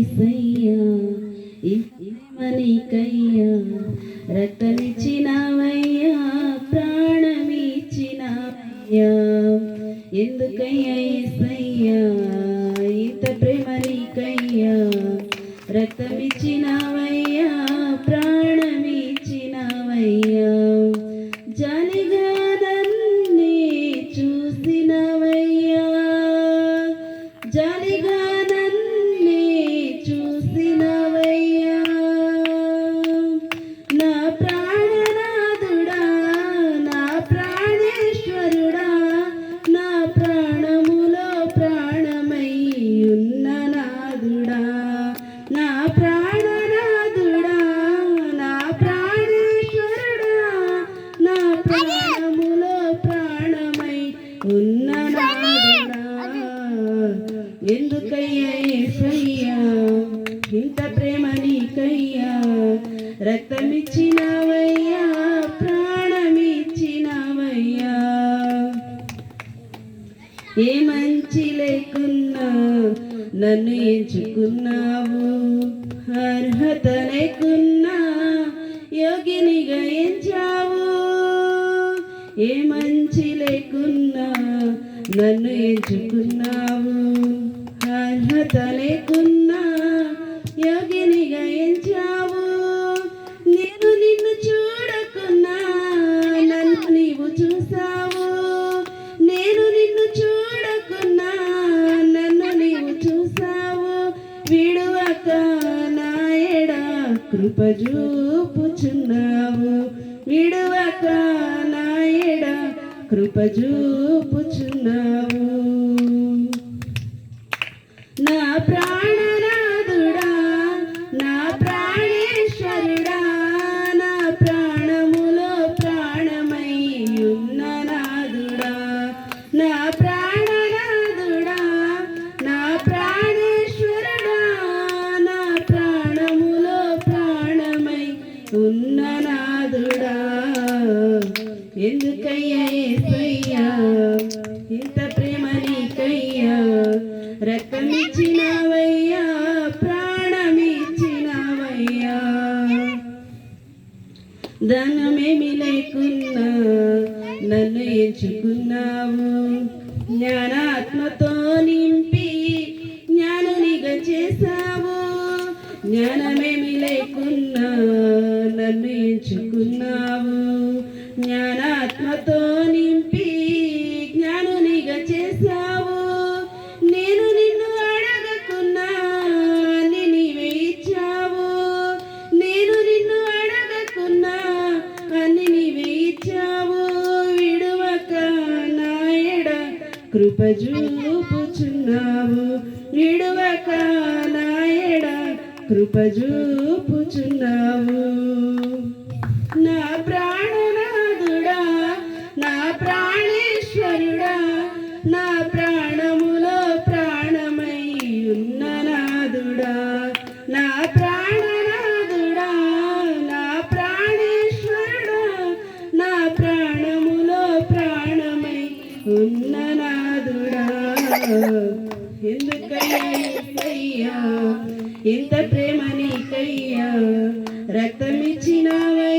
ఏసయ్యా రక్తమిచ్చినవయ్యా ప్రాణమిచ్చినవయ్యా. ఎందుకయ్యా ఏసయ్యా ఇంత ప్రేమ రక్తమిచ్చినవయ్యా ప్రాణమిచ్చినవయ్యా. జాలిగా ప్రాణములో ప్రాణమై ఉన్న ఎందుకయ్యా ఏసయ్యా? ఇంత ప్రేమ నీకయ్యా? రక్తమిచ్చినవయ్యా ప్రాణమిచ్చినవయ్యా? ఏ మంచి లేకున్నా నన్ను ఎంచుకున్నావు. అర్హత లేకున్నా యోగినిగా ఎంచావు. ఏ మంచి లేకున్నా నన్ను ఎంచుకున్నావు. అర్హత లేకున్నా యోగినిగా ఎంచావు. నేను నిన్ను చూడకున్నా నన్ను నీవు చూసావు. నేను నిన్ను చూడకున్నా నన్ను నీవు చూసావు. విడువక నాయడా కృప చూపుచున్నావు. కృప చూపుచున్నావు నా ప్రాణనాథుడా నా ప్రాణేశ్వరుడా నా ప్రాణములో ప్రాణమై ఉన్న నాదుడా నా ప్రాణనాథుడా నా ప్రాణేశ్వరుడా నా ప్రాణములో ప్రాణమై ఉన్న నాదుడా ఎందుకయ్యా ఏసయ్యా? ఇంత ప్రేమ నీకయ్యా రక్తమిచ్చినవయ్యా? ప్రాణమిచ్చినవయ్యా? ధనమేమి లేకున్నా నన్ను ఎంచుకున్నావు. జ్ఞానాత్మతో నింపి జ్ఞానునిగా చేశావు. జ్ఞానమేమి లేకున్నా నన్ను ఎంచుకున్నావు. జ్ఞానాత్మతో నింపి జ్ఞానునిగా చేశావు. నేను నిన్ను అడగకున్నా నీవే ఇచ్చావు. నేను నిన్ను అడగకున్నా అని నీవే ఇచ్చావు. విడువక నాయడ కృప చూపుచున్నావు. విడువక నాయడ కృప చూపుచున్నావు. నా ప్రా ప్రాణమై ఉన్న నాదుడా నా నా నా ప్రాణమై ఉన్న నాదుడా ఎందుకయ్యా? ఇంత ప్రేమ నీకయ్యా. రక్తమిచ్చినావై